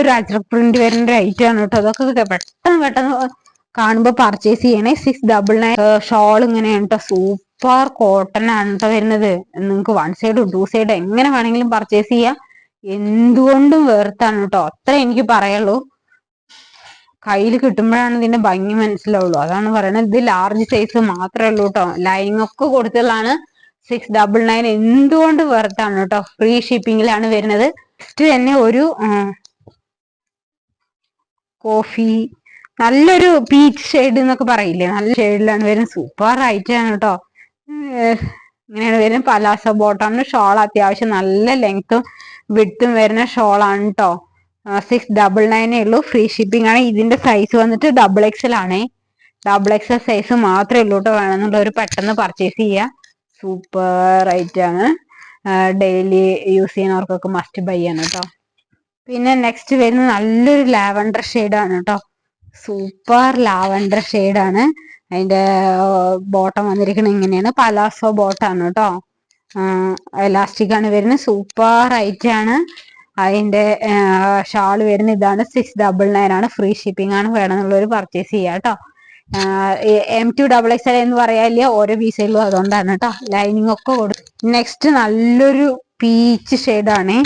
ഒരു അജ്രക് പ്രിന്റ് വരുന്ന ഐറ്റം ആണ് കേട്ടോ. അതൊക്കെ പെട്ടെന്ന് പെട്ടെന്ന് കാണുമ്പോൾ പർച്ചേസ് ചെയ്യണേ സിക്സ് ഡബിൾ നയൻ ഷോൾ ഇങ്ങനെയാണ് കേട്ടോ. സൂപ്പർ കോട്ടൺ ആണ് കേട്ടോ വരുന്നത്. നിങ്ങൾക്ക് വൺ സൈഡും ടു സൈഡും എങ്ങനെ വേണമെങ്കിലും പർച്ചേസ് ചെയ്യാം. എന്തുകൊണ്ടും വേർത്താണ് കേട്ടോ. അത്ര എനിക്ക് പറയുള്ളൂ കയ്യിൽ കിട്ടുമ്പോഴാണ് ഇതിന്റെ ഭംഗി മനസ്സിലാവുള്ളൂ. അതാണ് പറയുന്നത് ഇത് ലാർജ് സൈസ് മാത്രമേ ഉള്ളൂ കേട്ടോ. ലൈനിങ് ഒക്കെ കൊടുത്തതാണ് സിക്സ് ഡബിൾ നയൻ എന്തുകൊണ്ട് വെറുത്താണ് കേട്ടോ? ഫ്രീ ഷിപ്പിംഗിലാണ് വരുന്നത്. നെക്സ്റ്റ് തന്നെ ഒരു കോഫി നല്ലൊരു പീച്ച് ഷെയ്ഡ് എന്നൊക്കെ പറയില്ലേ? നല്ല ഷെയ്ഡിലാണ് വരുന്നത്. സൂപ്പർ ആണ് കേട്ടോ ഇങ്ങനെയാണ് വരുന്നത്. പലാസ ബോട്ടാണ് ഷോൾ അത്യാവശ്യം നല്ല ലെങ്ത്തും വിട്ടും വരുന്ന ഷോളാണ് കേട്ടോ സിക്സ് ഡബിൾ നയനേ ഉള്ളൂ. ഫ്രീ ഷിപ്പിംഗ് ആണ്. ഇതിന്റെ സൈസ് വന്നിട്ട് ഡബിൾ എക്സൽ ആണേ. ഡബിൾ എക്സൽ സൈസ് മാത്രമേ ഉള്ളൂ കേട്ടോ ഒരു പെട്ടെന്ന് പർച്ചേസ് ചെയ്യുക സൂപ്പർ ആണ്. ഡെയിലി യൂസ് ചെയ്യുന്നവർക്കൊക്കെ മസ്റ്റ് ബൈ ആണ് കേട്ടോ പിന്നെ നെക്സ്റ്റ് വരുന്നത് നല്ലൊരു ലാവണ്ടർ ആണ് കേട്ടോ സൂപ്പർ ലാവണ്ടർ ആണ്. അതിന്റെ ബോട്ടം വന്നിരിക്കുന്നത് ഇങ്ങനെയാണ്. പലാസോ ബോട്ടാണ് കേട്ടോ എലാസ്റ്റിക് ആണ് വരുന്നത്. സൂപ്പർ ആണ്. അതിന്റെ ഷാൾ വരുന്ന ഇതാണ്. സിക്സ് ഡബിൾ നയൻ ആണ്. ഫ്രീ ഷിപ്പിംഗ് ആണ് വേണമെന്നുള്ളവർ പർച്ചേസ് ചെയ്യാം കേട്ടോ M to double X L എന്ന് പറയാല്ല ഓരോ പീസുകളും അതുകൊണ്ടാണ് കേട്ടോ ലൈനിങ് ഒക്കെ കൊടുക്കും നെക്സ്റ്റ് നല്ലൊരു പീച്ച് ആണ്.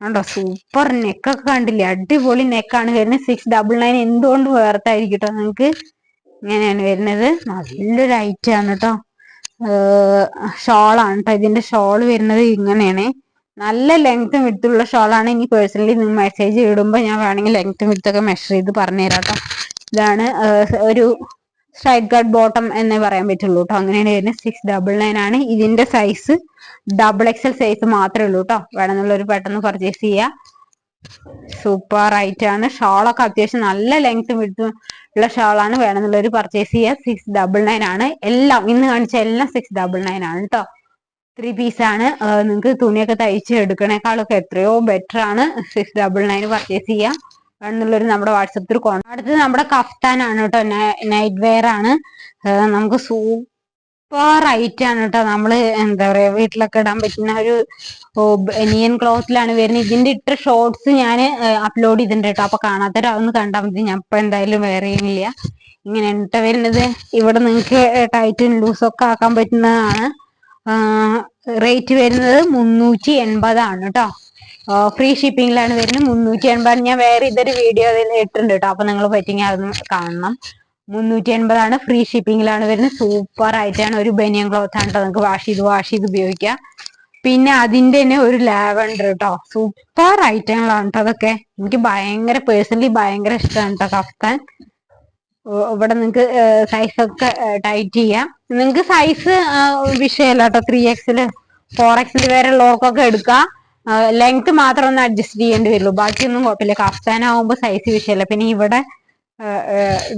കണ്ടോ സൂപ്പർ നെക്കൊക്കെ കണ്ടില്ലേ? അടിപൊളി നെക്കാണ് വരുന്നത്. സിക്സ് ഡബിൾ നയൻ എന്തുകൊണ്ട് വേർത്തായിരിക്കും കേട്ടോ നിങ്ങൾക്ക് ഇങ്ങനെയാണ് വരുന്നത്. നല്ലൊരു ഐറ്റം ആണ് കേട്ടോ ഷോളാണ് കേട്ടോ ഇതിന്റെ ഷോൾ വരുന്നത് ഇങ്ങനെയാണ്. നല്ല ലെങ്ത്തും വിടുത്തുള്ള ഷോളാണ് ഇനി പേഴ്സണലി നിങ്ങൾ മെസ്സേജ് ഇടുമ്പോൾ ഞാൻ വേണമെങ്കിൽ ലെങ്ത്തും വിടുത്തൊക്കെ മെഷർ ചെയ്ത് പറഞ്ഞുതരാം കേട്ടോ ഇതാണ് ഒരു സ്ട്രൈറ്റ് ഗാർഡ് ബോട്ടം എന്നേ പറയാൻ പറ്റുള്ളൂ കേട്ടോ അങ്ങനെയാണ് വരുന്നത്. സിക്സ് ഡബിൾ നയൻ ആണ്. ഇതിന്റെ സൈസ് ഡബിൾ എക്സൽ സൈസ് മാത്രമേ ഉള്ളൂ കേട്ടോ വേണമെന്നുള്ളൊരു പെട്ടെന്ന് പർച്ചേസ് ചെയ്യുക സൂപ്പർ റൈറ്റ് ആണ്. ഷോളൊക്കെ അത്യാവശ്യം നല്ല ലെങ്ത്തും വിടുത്തും ഉള്ള ഷോളാണ് വേണമെന്നുള്ളൊരു പർച്ചേസ് ചെയ്യുക സിക്സ് ഡബിൾ നയൻ ആണ്. എല്ലാം ഇന്ന് കാണിച്ച എല്ലാം സിക്സ് ഡബിൾ നയൻ ആണ് കേട്ടോ ത്രീ പീസ് ആണ്. നിങ്ങൾക്ക് തുണിയൊക്കെ തയ്ച്ച് എടുക്കണേക്കാളൊക്കെ എത്രയോ ബെറ്റർ ആണ്. സിക്സ് ഡബിൾ നയൻ പർച്ചേസ് ചെയ്യാം. എന്നുള്ളൊരു നമ്മുടെ വാട്സപ്പിൽ കോൺ അടുത്തത് നമ്മുടെ കഫ്താനാണ് കേട്ടോ നൈറ്റ് വെയർ ആണ്. നമുക്ക് സൂപ്പർ ഐറ്റം ആണ് കേട്ടോ. നമ്മൾ എന്താ പറയാ വീട്ടിലൊക്കെ ഇടാൻ പറ്റുന്ന ഒരു ബനിയൻ ക്ലോത്തിലാണ് വരുന്നത്. ഇതിന്റെ ഇട്ട ഷോർട്സ് ഞാൻ അപ്ലോഡ് ചെയ്തിട്ടുണ്ട് കേട്ടോ. അപ്പൊ കാണാത്തവരൊന്ന് കണ്ടാൽ മതി. ഞാൻ ഇപ്പൊ എന്തായാലും വേറെ ഇല്ല ഇങ്ങനെ എന്നിട്ട് വരുന്നത്. ഇവിടെ നിങ്ങൾക്ക് ടൈറ്റും ലൂസൊക്കെ ആക്കാൻ പറ്റുന്നതാണ്. റേറ്റ് വരുന്നത് മുന്നൂറ്റി എൺപതാണ് കേട്ടോ. ഫ്രീ ഷിപ്പിംഗിലാണ് വരുന്നത്. മുന്നൂറ്റി എൺപത് ഞാൻ വേറെ ഇതൊരു വീഡിയോ അതിൽ ഇട്ടിട്ടുണ്ട് കേട്ടോ. അപ്പൊ നിങ്ങൾ പറ്റിങ്ങി അതൊന്ന് കാണണം. മുന്നൂറ്റി എൺപതാണ് ഫ്രീ ഷിപ്പിംഗിലാണ് വരുന്നത്. സൂപ്പർ ആയിട്ടാണ്. ഒരു ബനിയൻ ക്ലോത്ത് ആണ് നിങ്ങൾക്ക് വാഷ് ചെയ്ത് വാഷ് ചെയ്ത് ഉപയോഗിക്കാം. പിന്നെ അതിന്റെ തന്നെ ഒരു ലാവണ്ടർ കേട്ടോ. സൂപ്പർ ഐറ്റങ്ങളാണ് കേട്ടോ അതൊക്കെ. എനിക്ക് ഭയങ്കര പേഴ്സണലി ഭയങ്കര ഇഷ്ടമാണ് കേട്ടോ കഫ്താൻ. ഇവിടെ നിങ്ങൾക്ക് സൈസ് ഒക്കെ ടൈറ്റ് ചെയ്യാം. നിങ്ങൾക്ക് സൈസ് വിഷയമല്ല കേട്ടോ. ത്രീ എക്സിൽ ഫോർ എക്സിൽ വരെ ലോക്കൊക്കെ എടുക്കാം. ലെങ്ത് മാത്രം ഒന്ന് അഡ്ജസ്റ്റ് ചെയ്യേണ്ടി വരുള്ളൂ. ബാക്കിയൊന്നും കുഴപ്പമില്ല. കഫ്താനാവുമ്പോൾ സൈസ് വിഷയമല്ല. പിന്നെ ഇവിടെ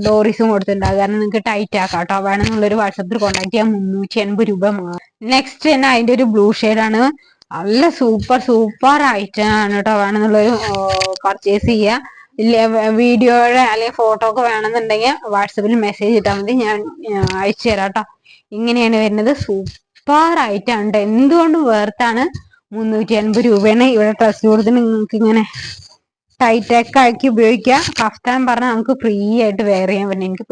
ഡോറീസും കൊടുത്തിട്ടുണ്ടാകും കാരണം നിങ്ങൾക്ക് ടൈറ്റ് ആക്കാം കേട്ടോ വേണമെന്നുള്ളൊരു വാട്സപ്പിൽ കോൺടാക്ട് ചെയ്യാം മുന്നൂറ്റി എൺപത് രൂപ നെക്സ്റ്റ് തന്നെ അതിന്റെ ഒരു ബ്ലൂ ആണ്. നല്ല സൂപ്പർ സൂപ്പർ ഐറ്റം ആണ് കേട്ടോ വേണമെന്നുള്ളൊരു പർച്ചേസ് ചെയ്യുക വീഡിയോയുടെ അല്ലെങ്കിൽ ഫോട്ടോ ഒക്കെ വേണമെന്നുണ്ടെങ്കിൽ വാട്സപ്പിൽ മെസ്സേജ് ഇട്ടാൽ മതി. ഞാൻ അയച്ചു തരാം കേട്ടോ ഇങ്ങനെയാണ് വരുന്നത്. സൂപ്പർ ഐറ്റം ഉണ്ട് എന്തുകൊണ്ടും വേർത്താണ് മുന്നൂറ്റി അൻപത് രൂപയാണ് ഇവിടെ ഡ്രസ് കൊടുത്ത് നിങ്ങൾക്ക് ഇങ്ങനെ ടൈറ്റ് ഒക്കെ ആക്കി ഉപയോഗിക്കാം. കഫ്താൻ പറഞ്ഞാൽ നമുക്ക് ഫ്രീ ആയിട്ട് വെയർ ചെയ്യാൻ പറ്റും. എനിക്ക്